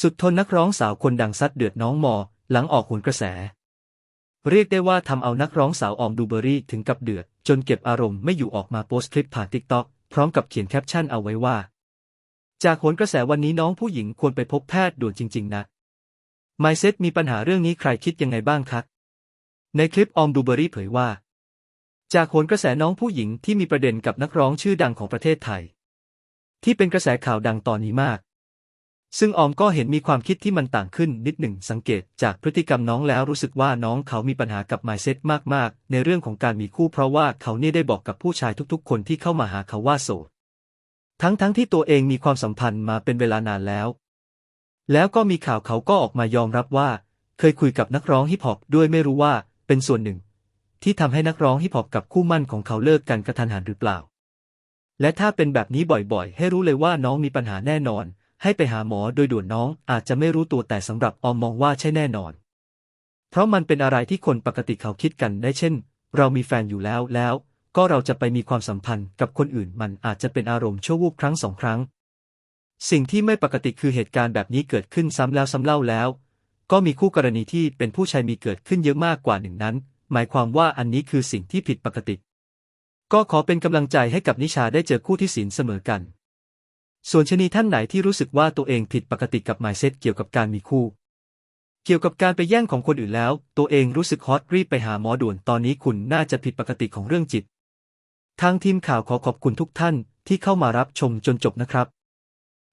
สุดทนนักร้องสาวคนดังซัดเดือดน้องมอ หลังออกโหนกระแส เรียกได้ว่าทำเอานักร้องสาวออมดูเบอรี่ถึงกับเดือด จนเก็บอารมณ์ไม่อยู่ออกมาโพสต์คลิปผ่านทิกต็อกพร้อมกับเขียนแคปชั่นเอาไว้ว่า จากโหนกระแสวันนี้น้องผู้หญิงควรไปพบแพทย์ด่วนจริง ๆ นะไมเซ็ตมีปัญหาเรื่องนี้ใครคิดยังไงบ้างครับในคลิปออมดูเบอรี่เผยว่า จากโหนกระแสน้องผู้หญิงที่มีประเด็นกับนักร้องชื่อดังของประเทศไทย ที่เป็นกระแสข่าวดังตอนนี้มาก ซึ่งออมก็เห็นมีความคิดที่มันต่างขึ้นนิดหนึ่งสังเกตจากพฤติกรรมน้องแล้วรู้สึกว่าน้องเขามีปัญหากับไมเซ็ตมากๆ ในเรื่องของการมีคู่เพราะว่าเขาเนี่ยได้บอกกับผู้ชายทุกๆ คนที่เข้ามาหาเขาว่าโสดทั้งๆทที่ตัวเองมีความสัมพันธ์มาเป็นเวลานานแล้ว แล้วก็มีข่าวเขาก็ออกมายอมรับว่า เคยคุยกับนักร้องฮิปฮอปด้วยไม่รู้ว่าเป็นส่วนหนึ่ง ที่ทำให้นักร้องฮิปฮอปกับคู่มั่นของเขาเลิกกันกระทันหันหรือเปล่า และถ้าเป็นแบบนี้บ่อยๆ ให้รู้เลยว่าน้องมีปัญหาแน่นอน ให้ไปหาหมอโดยด่วนน้องอาจจะไม่รู้ตัวแต่สำหรับออมมองว่าใช่แน่นอน เพราะมันเป็นอะไรที่คนปกติเขาคิดกันได้เช่น เรามีแฟนอยู่แล้วแล้ว ก็เราจะไปมีความสัมพันธ์กับคนอื่นมันอาจจะเป็นอารมณ์ชั่ววูบครั้งสองครั้ง สิ่งที่ไม่ปกติคือเหตุการณ์แบบนี้เกิดขึ้นซ้ำแล้วซ้ำเล่าแล้ว ก็มีคู่กรณีที่เป็นผู้ชายมีเกิดขึ้นเยอะมากกว่าหนึ่งนั้น หมายความว่าอันนี้คือสิ่งที่ผิดปกติ ก็ขอเป็นกำลังใจให้กับนิชาได้เจอคู่ที่ศีลเสมอกัน ส่วนชนีท่านไหนที่รู้สึกว่าตัวเองผิดปกติกับหมายเซตเกี่ยวกับการมีคู่ เกี่ยวกับการไปแย่งของคนอื่นแล้ว ตัวเองรู้สึกฮอตรีบไปหาหมอด่วนตอนนี้คุณน่าจะผิดปกติของเรื่องจิต ทางทีมข่าวขอขอบคุณทุกท่านที่เข้ามารับชมจนจบนะครับ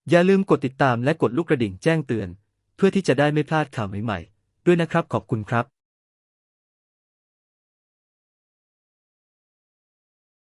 อย่าลืมกดติดตามและกดลูกกระดิ่งแจ้งเตือน เพื่อที่จะได้ไม่พลาดข่าวใหม่ๆ ด้วยนะครับขอบคุณครับ